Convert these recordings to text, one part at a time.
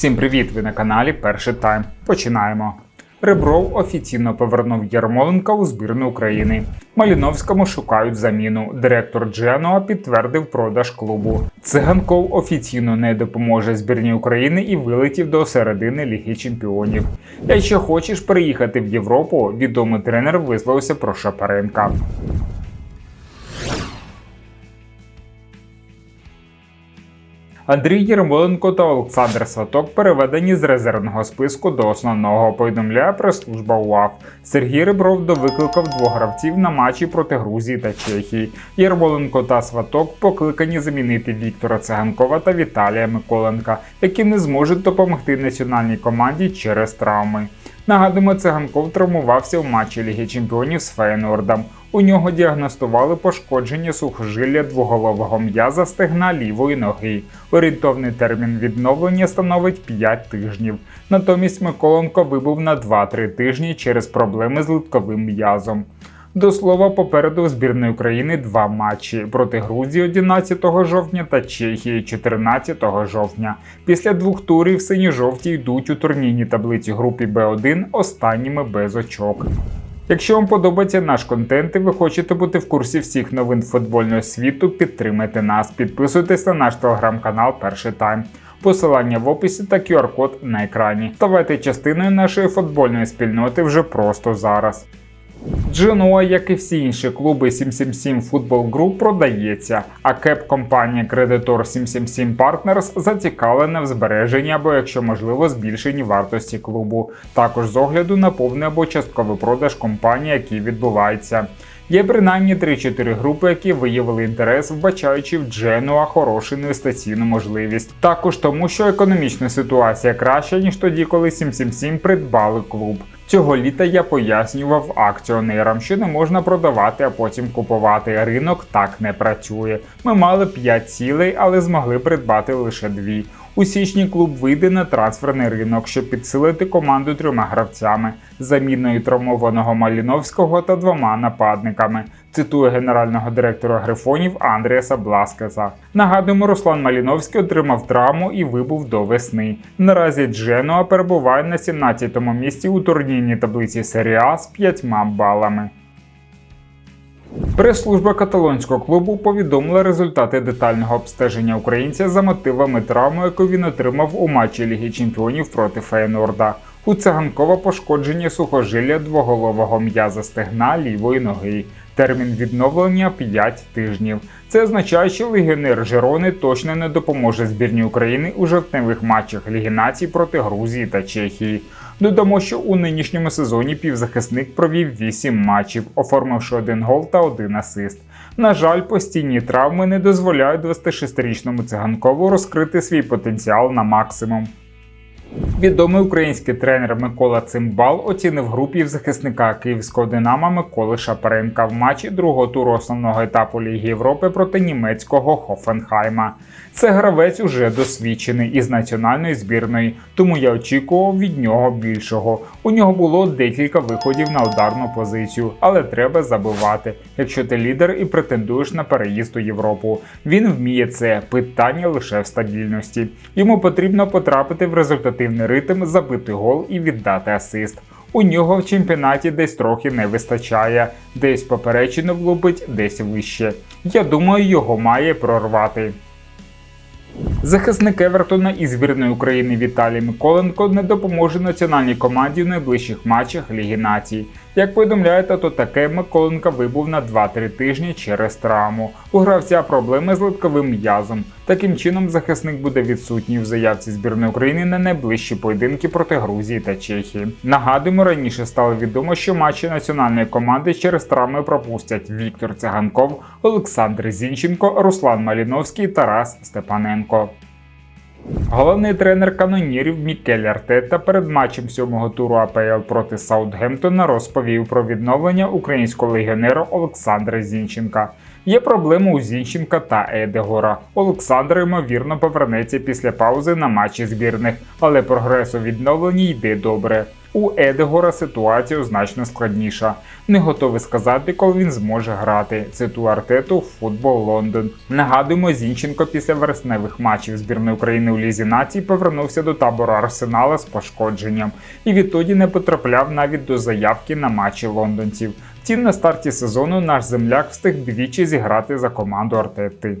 Всім привіт! Ви на каналі Перший Тайм. Починаємо. Ребров офіційно повернув Ярмоленка у збірну України. Маліновському шукають заміну. Директор Дженуа підтвердив продаж клубу. Циганков офіційно не допоможе збірній України і вилетів до середини Ліги Чемпіонів. Якщо хочеш приїхати в Європу, відомий тренер висловився про Шапаренка. Андрій Єрмоленко та Олександр Сваток переведені з резервного списку до основного. Повідомляє прес-служба УАФ. Сергій Ребров довикликав двох гравців на матчі проти Грузії та Чехії. Єрмоленко та Сваток покликані замінити Віктора Циганкова та Віталія Миколенка, які не зможуть допомогти національній команді через травми. Нагадуємо, циганков травмувався в матчі Ліги Чемпіонів з Фейнордом. У нього діагностували пошкодження сухожилля двоголового м'яза стегна лівої ноги. Орієнтовний термін відновлення становить 5 тижнів. Натомість Миколенко вибув на 2-3 тижні через проблеми з литковим м'язом. До слова, попереду збірної України два матчі проти Грузії 11 жовтня та Чехії 14 жовтня. Після двох турів сині-жовті йдуть у турнірній таблиці групі Б1 останніми без очок. Якщо вам подобається наш контент і ви хочете бути в курсі всіх новин футбольного світу, підтримайте нас, підписуйтесь на наш телеграм-канал Перший Тайм. Посилання в описі та QR-код на екрані. Ставайте частиною нашої футбольної спільноти вже просто зараз. Дженуа, як і всі інші клуби 777 Football Group, продається, а кеп-компанія кредитор 777 Partners зацікавлена в збереженні або, якщо можливо, збільшенні вартості клубу. Також з огляду на повний або частковий продаж компанії, який відбувається. Є принаймні 3-4 групи, які виявили інтерес, вбачаючи в Дженуа хорошу інвестиційну можливість. Також тому, що економічна ситуація краща, ніж тоді, коли 777 придбали клуб. Цього літа я пояснював акціонерам, що не можна продавати, а потім купувати. Ринок так не працює. Ми мали 5 цілей, але змогли придбати лише дві. У січні клуб вийде на трансферний ринок, щоб підсилити команду трьома гравцями, заміною травмованого Маліновського та двома нападниками. Цитує генерального директора Грифонів Андріаса Бласкеса. Нагадуємо, Руслан Маліновський отримав травму і вибув до весни. Наразі Дженуа перебуває на 17-му місці у турнірній таблиці серії з 5 балами. Прес-служба каталонського клубу повідомила результати детального обстеження українця за мотивами травми, яку він отримав у матчі Ліги Чемпіонів проти Фейнорда. У циганкова пошкодження сухожилля двоголового м'яза стегна лівої ноги. Термін відновлення 5 тижнів. Це означає, що легіонер Жерони точно не допоможе збірній України у жовтневих матчах Ліги націй проти Грузії та Чехії. Додамо, що у нинішньому сезоні півзахисник провів 8 матчів, оформивши один гол та один асист. На жаль, постійні травми не дозволяють 26-річному циганкову розкрити свій потенціал на максимум. Відомий український тренер Микола Цимбал оцінив групі захисника київського Динамо Миколи Шапаренка в матчі другого туру основного етапу Ліги Європи проти німецького Хофенхайма. Це гравець уже досвідчений із національної збірної, тому я очікував від нього більшого. У нього було декілька виходів на ударну позицію, але треба забивати, якщо ти лідер і претендуєш на переїзд у Європу. Він вміє це питання лише в стабільності. Йому потрібно потрапити в результативний ритм, забити гол і віддати асист. У нього в чемпіонаті десь трохи не вистачає, десь поперечину влупить, десь вище. Я думаю, його має прорвати. Захисник Евертона і збірної України Віталій Миколенко не допоможе національній команді в найближчих матчах Ліги Націй. Як повідомляє тато таке, Миколенко вибув на 2-3 тижні через травму. У гравця проблеми з литковим м'язом. Таким чином, захисник буде відсутній в заявці збірної України на найближчі поєдинки проти Грузії та Чехії. Нагадуємо, раніше стало відомо, що матчі національної команди через травми пропустять Віктор Циганков, Олександр Зінченко, Руслан Маліновський, Тарас Степаненко. Головний тренер канонірів Мікель Артета перед матчем сьомого туру АПЛ проти Саутгемптона розповів про відновлення українського легіонера Олександра Зінченка. Є проблеми у Зінченка та Едегора. Олександр ймовірно повернеться після паузи на матчі збірних, але прогрес у відновленні йде добре. У Едегора ситуація значно складніша. Не готовий сказати, коли він зможе грати. Цитую Артету футбол Лондон. Нагадуємо, Зінченко після вересневих матчів збірної України у Лізі націй повернувся до табору Арсенала з пошкодженням і відтоді не потрапляв навіть до заявки на матчі лондонців. Втім, на старті сезону наш земляк встиг двічі зіграти за команду Артети.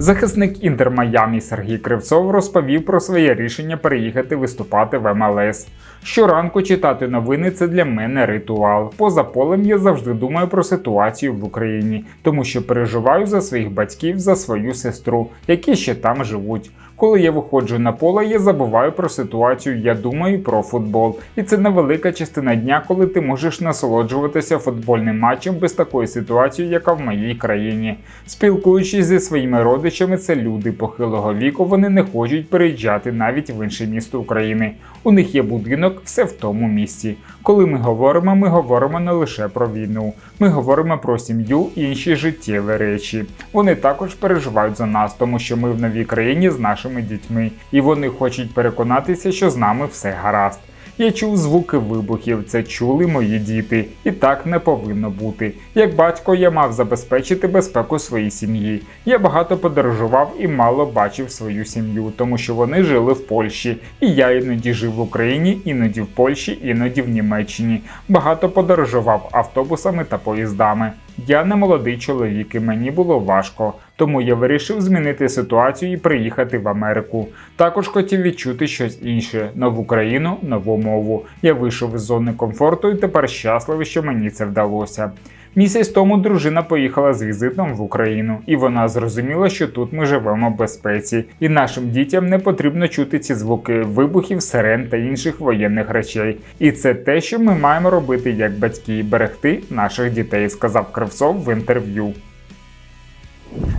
Захисник Інтер Майамі Сергій Кривцов розповів про своє рішення переїхати виступати в МЛС. Щоранку читати новини це для мене ритуал. Поза полем я завжди думаю про ситуацію в Україні, тому що переживаю за своїх батьків, за свою сестру, які ще там живуть. Коли я виходжу на поле, я забуваю про ситуацію, я думаю про футбол. І це невелика частина дня, коли ти можеш насолоджуватися футбольним матчем без такої ситуації, яка в моїй країні. Спілкуючись зі своїми родичами, це люди похилого віку, вони не хочуть переїжджати навіть в інше місто України. У них є будинок, все в тому місці. Коли ми говоримо, ми говоримо не лише про війну, ми говоримо про сім'ю і інші життєві речі. Вони також переживають за нас, тому що ми в новій країні з нашими дітьми, і вони хочуть переконатися, що з нами все гаразд. Я чув звуки вибухів, це чули мої діти, і так не повинно бути. Як батько я мав забезпечити безпеку своїй сім'ї. Я багато подорожував і мало бачив свою сім'ю, тому що вони жили в Польщі, і я іноді жив в Україні, іноді в Польщі, іноді в Німеччині. Багато подорожував автобусами та поїздами. Я не молодий чоловік, і мені було важко, тому я вирішив змінити ситуацію і приїхати в Америку. Також хотів відчути щось інше: нову країну, нову мову. Я вийшов із зони комфорту і тепер щасливий, що мені це вдалося. Місяць тому дружина поїхала з візитом в Україну, і вона зрозуміла, що тут ми живемо в безпеці, і нашим дітям не потрібно чути ці звуки вибухів, сирен та інших воєнних речей. І це те, що ми маємо робити як батьки берегти наших дітей, сказав Кривцов в інтерв'ю.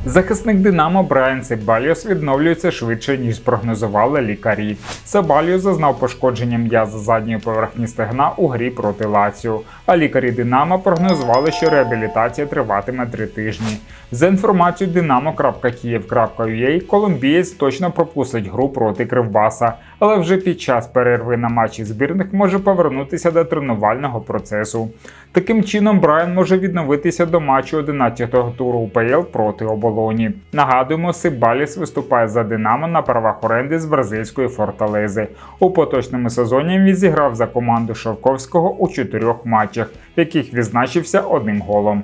Захисник Динамо Брайан Себальос відновлюється швидше, ніж прогнозували лікарі. Себальос зазнав пошкодження м'яза задньої поверхні стегна у грі проти Лаціо, а лікарі Динамо прогнозували, що реабілітація триватиме три тижні. За інформацією dinamo.kiev.ua, колумбієць точно пропустить гру проти Кривбаса, але вже під час перерви на матчі збірних може повернутися до тренувального процесу. Таким чином, Брайан може відновитися до матчу 11-го туру УПЛ проти оболоні. Нагадуємо, Сибаліс виступає за Динамо на правах оренди з бразильської форталези. У поточному сезоні він зіграв за команду Шовковського у чотирьох матчах, в яких відзначився одним голом.